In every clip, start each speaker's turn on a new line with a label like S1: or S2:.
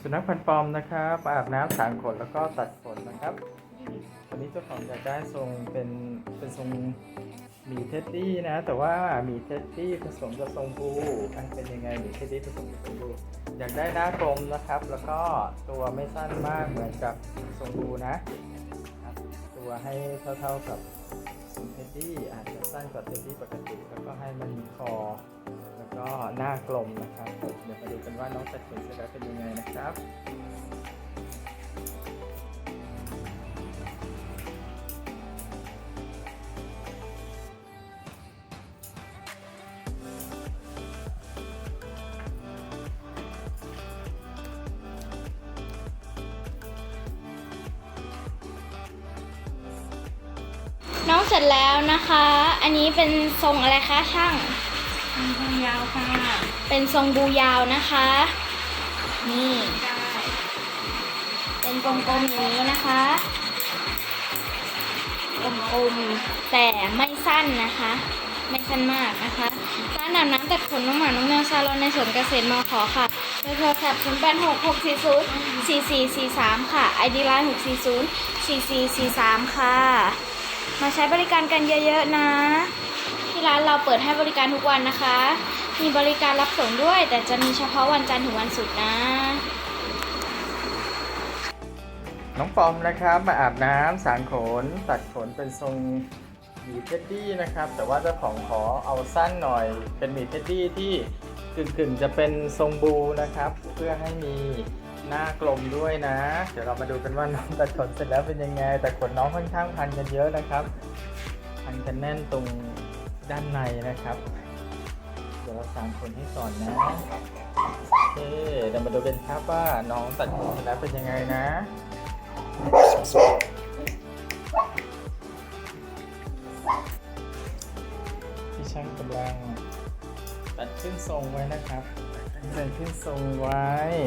S1: สุนัขพันธุ์ปอมนะครับมาอาบน้ำสางขนแล้วก็ตัดขนนะครับวันนี้เจ้าของอยากได้ทรงเป็นเป็นทรงหมีเท็ดดี้นะ แต่ว่าหมีเท็ดดี้ผสมกับทรงบูอะเป็นยังไงหมีเท็ดดี้ผสมกับทรงบูอยากได้หน้ากลมนะครับ แล้วก็ตัวไม่สั้นมากเหมือนกับทรงบูนะตัวให้เท่าๆกับทรงเท็ดดี้อาจจะสั้นกว่าเท็ดดี้ปกติแล้วก็ให้มันมีคอ ก็หน้ากลมนะครับ เดี๋ยวมาดูกันว่าน้องตัดขนเสร็จแล้วเป็นยังไงนะครับ
S2: น้องเสร็จแล้วนะคะ อันนี้เป็นทรงอะไรคะช่าง
S3: ยาวค่ะ
S2: เป็นทรงบูยาวนะคะ นี่ เป็นกลมๆอย่างนี้นะคะกลมๆแต่ไม่สั้นนะคะ ไม่สั้นมากนะคะร้านอาบน้ำตัดขนน้องหมาน้องแมวซาลอนในสวนเกษตรมขอค่ะเบอร์โทรศัพท์0 8 6 6 4 0 4 4 4 3 ค่ะ ID ไลน์6 4 0 4 4 4 3 ค่ะ มาใช้บริการกันเยอะๆนะ ที่ร้านเราเปิดให้บริการทุกวันนะคะ มีบริการรับส่งด้วย แต่จะมีเฉพาะวันจันทร์ถึงวันศุกร์นะ
S1: น้องปอมนะครับมาอาบน้ำสางขน ตัดขนเป็นทรงหมีเท็ดดี้นะครับ แต่ว่าเจ้าของขอเอาสั้นหน่อย เป็นหมีเท็ดดี้ที่กึ่งๆจะเป็นทรงบูนะครับ เพื่อให้มีหน้ากลมด้วยนะ เดี๋ยวเรามาดูกันว่าน้องตัดขนเสร็จแล้วเป็นยังไง แต่ขนน้องค่อนข้างพันกันเยอะนะครับ พันกันแน่นตรง ด้านในนะครับ เดี๋ยวเราสางขนให้ก่อนนะโอเคเดี๋ยวมาดูกันครับว่าน้องตัดขนเสร็จแล้วเป็นยังไงนะที่ช่างกำลังตัดขึ้นทรงไว้นะครับตัดขึ้นทรงไว้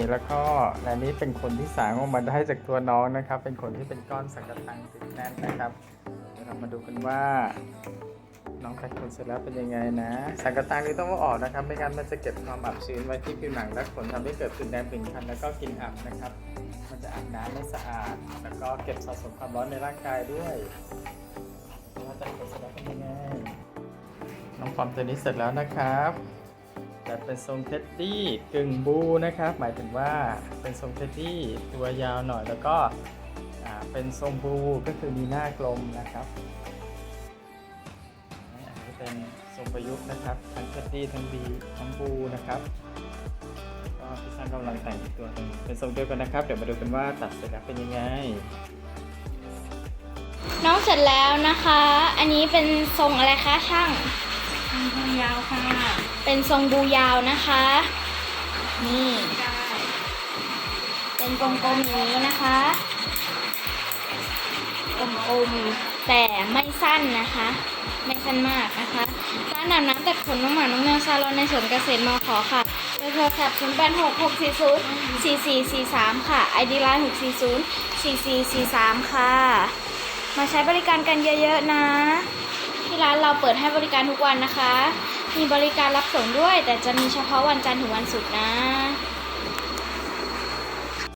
S1: แล้วก็อันนี้เป็นคนที่สางออกมาได้จากตัวน้องนะครับ เป็นคนที่เป็นก้อนสังกะตังติดแน่นนะครับเดี๋ยวเรามาดูกันว่า น้องตัดขนเสร็จแล้วเป็นยังไงนะ สังกะตังนี้ต้องเอาออกนะครับไม่งั้นมันจะเก็บความอับชื้นไว้ที่ผิวหนังและขนทำให้เกิดผื่นแดงเป็นคันแล้วก็กินอับนะครับ มันจะอาบน้ำไม่สะอาด แล้วก็เก็บสะสมความร้อนในร่างกายด้วยว่าตัดขนเสร็จแล้วเป็นยังไงน้องฟอมตัวนี้เสร็จแล้วนะครับแต่เป็นทรงเท็ดดี้กึ่งบูนะครับ หมายถึงว่าเป็นทรงเท็ดดี้ตัวยาวหน่อยแล้วก็เป็นทรงบูก็คือมีหน้ากลมนะครับ เป็นทรงประยุกต์นะครับ ทั้งเท็ดดี้ทั้งบีทั้งบูนะครับก็พี่ช่างกำลังแต่งอีกตัวหนึงเป็นทรงเดียวกันนะครับ เดี๋ยวมาดูกันว่าตัดเสร็จแล้วเป็นยังไง
S2: น้องเสร็จแล้วนะคะ อันนี้เป็นทรงอะไรคะช่าง
S3: ทางยาวค่ะ
S2: เป็นทรงบูยาวนะคะ นี่
S3: ได้
S2: เป็นกลมๆอย่างนี้นะคะ กลมๆแต่ไม่สั้นนะคะ ไม่สั้นมากนะคะร้านอาบน้ำตัดขนน้องหมาน้องแมวซาลอนในสวนเกษตรมขอค่ะเบอร์โทรศัพท์0 8 6 6 4 0 4 4 4 3 ค่ะ ID ไลน์6 4 0 4 4 4 3 ค่ะ มาใช้บริการกันเยอะๆนะ ที่ร้านเราเปิดให้บริการทุกวันนะคะ มีบริการรับส่งด้วย แต่จะมีเฉพาะวันจันทร์ถึงวันศุกร์นะ